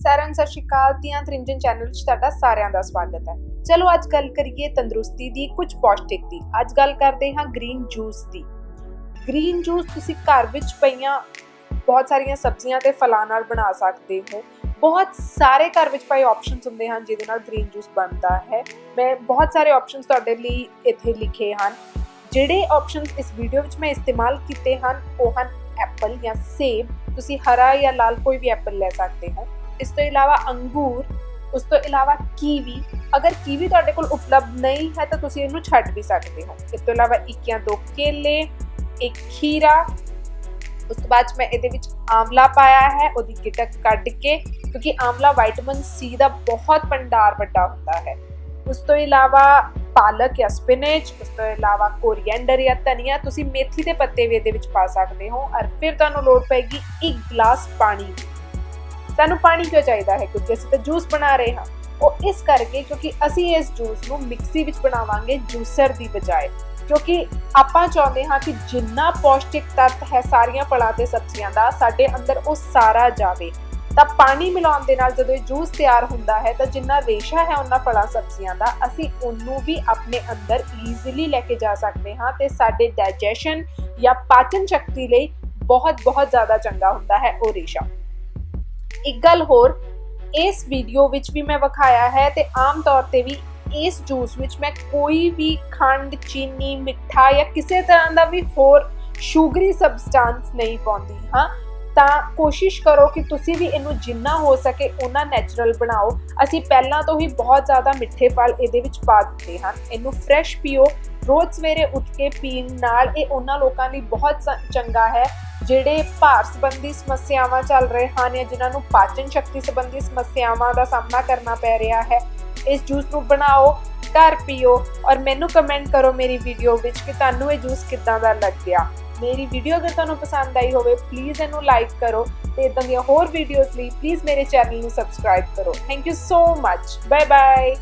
ਸਾਰਿਆਂ ਨੂੰ ਸਤਿ ਸ਼੍ਰੀ ਅਕਾਲ ਤੀਆਂ ਤ੍ਰਿੰਜਨ ਚੈਨਲ ਵਿੱਚ ਤੁਹਾਡਾ ਸਾਰਿਆਂ ਦਾ ਸਵਾਗਤ ਹੈ। ਚਲੋ ਅੱਜ ਗੱਲ ਕਰੀਏ ਤੰਦਰੁਸਤੀ ਦੀ ਕੁਝ ਪੌਸ਼ਟਿਕ ਦੀ। ਅੱਜ ਗੱਲ ਕਰਦੇ ਹਾਂ ਗ੍ਰੀਨ ਜੂਸ ਦੀ। ਗ੍ਰੀਨ ਜੂਸ ਤੁਸੀਂ ਘਰ ਵਿੱਚ ਪਈਆਂ ਬਹੁਤ ਸਾਰੀਆਂ ਸਬਜ਼ੀਆਂ ਤੇ ਫਲਾਂ ਨਾਲ ਬਣਾ ਸਕਦੇ ਹੋ। ਬਹੁਤ ਸਾਰੇ ਘਰ ਵਿੱਚ ਪਏ ਆਪਸ਼ਨਸ ਹੁੰਦੇ ਹਨ ਜਿਹਦੇ ਨਾਲ ਗ੍ਰੀਨ ਜੂਸ ਬਣਦਾ ਹੈ। ਮੈਂ ਬਹੁਤ ਸਾਰੇ ਆਪਸ਼ਨਸ ਤੁਹਾਡੇ ਲਈ ਇੱਥੇ ਲਿਖੇ ਹਨ। ਜਿਹੜੇ ਆਪਸ਼ਨਸ ਇਸ ਵੀਡੀਓ ਵਿੱਚ ਮੈਂ ਇਸਤੇਮਾਲ ਕੀਤੇ ਹਨ, ਉਹ ਹਨ ਐਪਲ ਜਾਂ ਸੇਬ। ਤੁਸੀਂ ਹਰਾ ਜਾਂ ਲਾਲ ਕੋਈ ਵੀ ਐਪਲ ਲੈ ਸਕਦੇ ਹੋ। ਇਸ ਤੋਂ ਇਲਾਵਾ ਅੰਗੂਰ, ਉਸ ਤੋਂ ਇਲਾਵਾ ਕੀਵੀ। ਅਗਰ ਕੀਵੀ ਤੁਹਾਡੇ ਕੋਲ ਉਪਲਬਧ ਨਹੀਂ ਹੈ ਤਾਂ ਤੁਸੀਂ ਇਹਨੂੰ ਛੱਡ ਵੀ ਸਕਦੇ ਹੋ। ਇਸ ਤੋਂ ਇਲਾਵਾ ਇੱਕ ਜਾਂ ਦੋ ਕੇਲੇ, ਇੱਕ ਖੀਰਾ। ਉਸ ਤੋਂ ਬਾਅਦ 'ਚ ਮੈਂ ਇਹਦੇ ਵਿੱਚ ਆਂਵਲਾ ਪਾਇਆ ਹੈ, ਉਹਦੀ ਗਿਟਕ ਕੱਢ ਕੇ, ਕਿਉਂਕਿ ਆਂਵਲਾ ਵਿਟਾਮਿਨ ਸੀ ਦਾ ਬਹੁਤ ਭੰਡਾਰ ਵੱਡਾ ਹੁੰਦਾ ਹੈ। ਉਸ ਤੋਂ ਇਲਾਵਾ ਪਾਲਕ ਜਾਂ ਸਪਿਨਚ ਉਸ ਤੋਂ ਇਲਾਵਾ ਕੋਰੀਐਂਡਰ ਜਾਂ ਧਨੀਆ ਤੁਸੀਂ ਮੇਥੀ ਦੇ ਪੱਤੇ ਵੀ ਇਹਦੇ ਵਿੱਚ ਪਾ ਸਕਦੇ ਹੋ। ਔਰ ਫਿਰ ਤੁਹਾਨੂੰ ਲੋੜ ਪਏਗੀ ਇੱਕ ਗਲਾਸ ਪਾਣੀ ਦੀ। ਸਾਨੂੰ ਪਾਣੀ ਕਿਉਂ ਚਾਹੀਦਾ ਹੈ? ਕਿਉਂਕਿ ਅਸੀਂ ਤਾਂ ਜੂਸ ਬਣਾ ਰਹੇ ਹਾਂ। ਉਹ ਇਸ ਕਰਕੇ ਕਿਉਂਕਿ ਅਸੀਂ ਇਸ ਜੂਸ ਨੂੰ ਮਿਕਸੀ ਵਿੱਚ ਬਣਾਵਾਂਗੇ ਜੂਸਰ ਦੀ ਬਜਾਏ। ਕਿਉਂਕਿ ਆਪਾਂ ਚਾਹੁੰਦੇ ਹਾਂ ਕਿ ਜਿੰਨਾ ਪੌਸ਼ਟਿਕ ਤੱਤ ਹੈ ਸਾਰੀਆਂ ਫਲਾਂ ਤੇ ਸਬਜ਼ੀਆਂ ਦਾ, ਸਾਡੇ ਅੰਦਰ ਉਹ ਸਾਰਾ ਜਾਵੇ। ਤਾਂ ਪਾਣੀ ਮਿਲਾਉਣ ਦੇ ਨਾਲ ਜਦੋਂ ਇਹ ਜੂਸ ਤਿਆਰ ਹੁੰਦਾ ਹੈ, ਤਾਂ ਜਿੰਨਾ ਰੇਸ਼ਾ ਹੈ ਉਹਨਾਂ ਫਲਾਂ ਸਬਜ਼ੀਆਂ ਦਾ, ਅਸੀਂ ਉਹਨੂੰ ਵੀ ਆਪਣੇ ਅੰਦਰ ਈਜ਼ੀਲੀ ਲੈ ਕੇ ਜਾ ਸਕਦੇ ਹਾਂ ਤੇ ਸਾਡੇ ਡਾਈਜੈਸ਼ਨ ਜਾਂ ਪਾਚਨ ਸ਼ਕਤੀ ਲਈ ਬਹੁਤ ਬਹੁਤ ਜ਼ਿਆਦਾ ਚੰਗਾ ਹੁੰਦਾ ਹੈ ਉਹ ਰੇਸ਼ਾ। ਇੱਕ ਗੱਲ ਹੋਰ, ਇਸ ਵੀਡੀਓ ਵਿੱਚ ਵੀ ਮੈਂ ਵਿਖਾਇਆ ਹੈ ਤੇ ਆਮ ਤੌਰ ਤੇ ਵੀ ਇਸ ਜੂਸ ਵਿੱਚ ਮੈਂ ਕੋਈ ਵੀ ਖੰਡ, ਚੀਨੀ, ਮਿੱਠਾ ਜਾਂ ਕਿਸੇ ਤਰ੍ਹਾਂ ਦਾ ਵੀ ਹੋਰ ਸ਼ੂਗਰੀ ਸਬਸਟੈਂਸ ਨਹੀਂ ਪਾਉਂਦੀ, ਹਾਂ। ਤਾਂ ਕੋਸ਼ਿਸ਼ ਕਰੋ ਕਿ ਤੁਸੀਂ ਵੀ ਇਹਨੂੰ ਜਿੰਨਾ ਹੋ ਸਕੇ ਉਹਨਾਂ ਨੈਚੁਰਲ ਬਣਾਓ। ਅਸੀਂ ਪਹਿਲਾਂ ਤੋਂ ਹੀ ਬਹੁਤ ਜ਼ਿਆਦਾ ਮਿੱਠੇ ਫਲ ਇਹਦੇ ਵਿੱਚ ਪਾ ਦਿੱਤੇ ਹਨ ਇਹਨੂੰ ਫਰੈਸ਼ ਪੀਓ। ਰੋਜ਼ ਸਵੇਰੇ ਉੱਠ ਕੇ ਪੀਣ ਨਾਲ ਇਹ ਉਹਨਾਂ ਲੋਕਾਂ ਲਈ ਬਹੁਤ ਚੰਗਾ ਹੈ। ਜਿਹੜੇ ਭਾਰ ਸੰਬੰਧੀ ਸਮੱਸਿਆਵਾਂ ਚੱਲ ਰਹੇ ਹਨ ਜਾਂ ਜਿਨ੍ਹਾਂ ਨੂੰ ਪਾਚਨ ਸ਼ਕਤੀ ਸੰਬੰਧੀ ਸਮੱਸਿਆਵਾਂ ਦਾ ਸਾਹਮਣਾ ਕਰਨਾ ਪੈ ਰਿਹਾ ਹੈ, ਇਸ ਜੂਸ ਨੂੰ ਬਣਾਓ, ਘਰ ਪੀਓ ਔਰ ਮੈਨੂੰ ਕਮੈਂਟ ਕਰੋ ਮੇਰੀ ਵੀਡੀਓ ਵਿੱਚ ਕਿ ਤੁਹਾਨੂੰ ਇਹ ਜੂਸ ਕਿੱਦਾਂ ਦਾ ਲੱਗਿਆ। ਮੇਰੀ ਵੀਡੀਓ ਅਗਰ ਤੁਹਾਨੂੰ ਪਸੰਦ ਆਈ ਹੋਵੇ ਪਲੀਜ਼ ਇਹਨੂੰ ਲਾਈਕ ਕਰੋ ਤੇ ਇਦਾਂ ਦੀਆਂ ਹੋਰ ਵੀਡੀਓਜ਼ ਲਈ ਪਲੀਜ਼ ਮੇਰੇ ਚੈਨਲ ਨੂੰ ਸਬਸਕ੍ਰਾਈਬ ਕਰੋ। Thank you so much bye bye